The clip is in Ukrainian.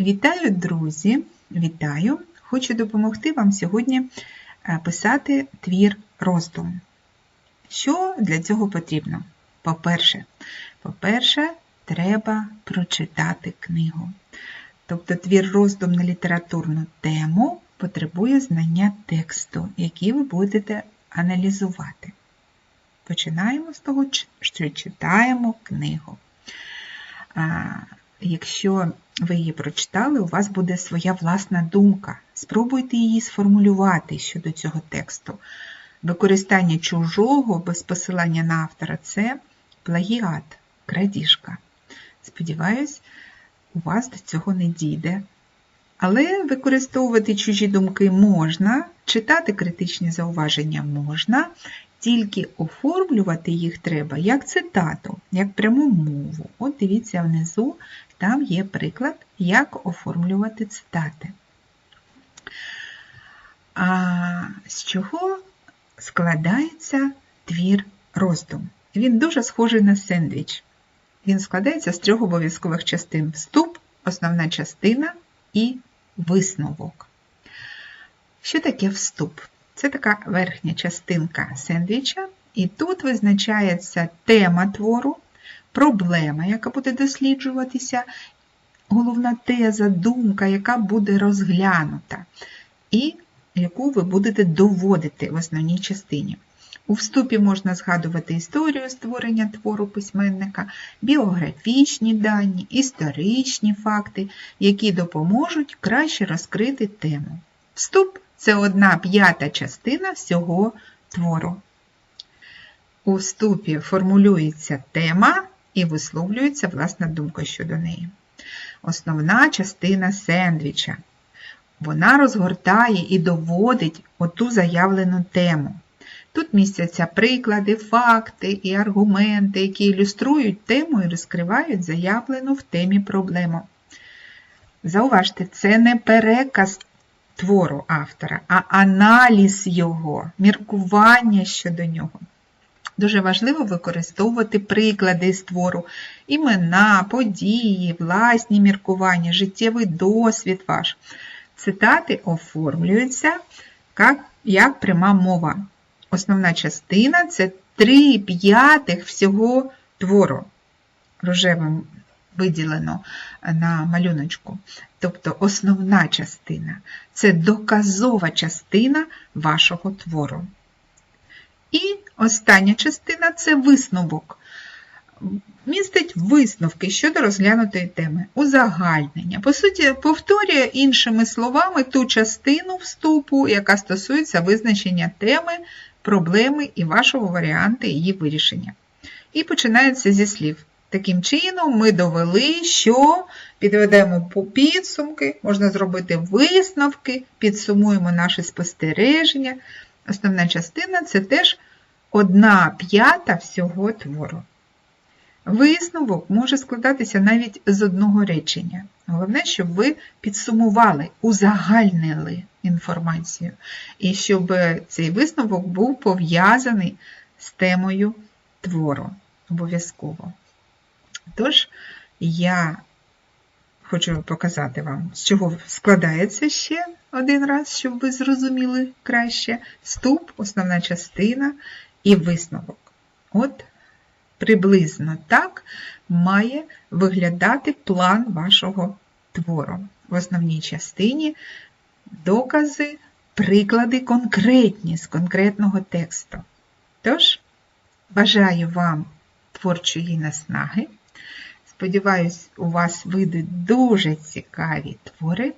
Вітаю, друзі! Вітаю! Хочу допомогти вам сьогодні е, писати твір роздум. Що для цього потрібно? По-перше, по-перше, треба прочитати книгу. Тобто твір роздум на літературну тему потребує знання тексту, який ви будете аналізувати. Починаємо з того, що читаємо книгу. Якщо ви її прочитали, у вас буде своя власна думка. Спробуйте її сформулювати щодо цього тексту. Використання чужого без посилання на автора це плагіат, крадіжка. Сподіваюсь, у вас до цього не дійде. Але використовувати чужі думки можна, читати критичні зауваження можна, тільки оформлювати їх треба як цитату, як пряму мову. От дивіться внизу, там є приклад, як оформлювати цитати. А з чого складається твір роздум? Він дуже схожий на сендвіч. Він складається з трьох обов'язкових частин: вступ, основна частина і висновок. Що таке вступ? Це така верхня частинка сендвіча, і тут визначається тема твору, проблема, яка буде досліджуватися, головна теза, думка, яка буде розглянута, і яку ви будете доводити в основній частині. У вступі можна згадувати історію створення твору письменника, біографічні дані, історичні факти, які допоможуть краще розкрити тему. Вступ це одна п'ята частина всього твору. У вступі формулюється тема і висловлюється власна думка щодо неї. Основна частина сендвіча. Вона розгортає і доводить оту заявлену тему. Тут містяться приклади, факти і аргументи, які ілюструють тему і розкривають заявлену в темі проблему. Зауважте, це не переказ твору автора, а аналіз його, міркування щодо нього. Дуже важливо використовувати приклади з твору, імена, події, власні міркування, життєвий досвід ваш. Цитати оформлюються як, пряма мова. Основна частина це 3 п'ятих всього твору. Рожевим виділено на малюночку. Тобто основна частина це доказова частина вашого твору. І остання частина це висновок. Містить висновки щодо розглянутої теми, узагальнення. По суті, повторює іншими словами ту частину вступу, яка стосується визначення теми, проблеми і вашого варіанту її вирішення. І починається зі слів. Таким чином, ми довели, що підведемо підсумки, можна зробити висновки, підсумуємо наші спостереження. Основна частина це теж одна п'ята всього твору. Висновок може складатися навіть з одного речення. Головне, щоб ви підсумували, узагальнили інформацію, і щоб цей висновок був пов'язаний з темою твору обов'язково. Тож, я хочу показати вам, з чого складається ще один раз, щоб ви зрозуміли краще вступ, основна частина і висновок. От приблизно так має виглядати план вашого твору. В основній частині докази, приклади конкретні з конкретного тексту. Тож, бажаю вам творчої наснаги. Сподіваюсь, у вас вийдуть дуже цікаві твори.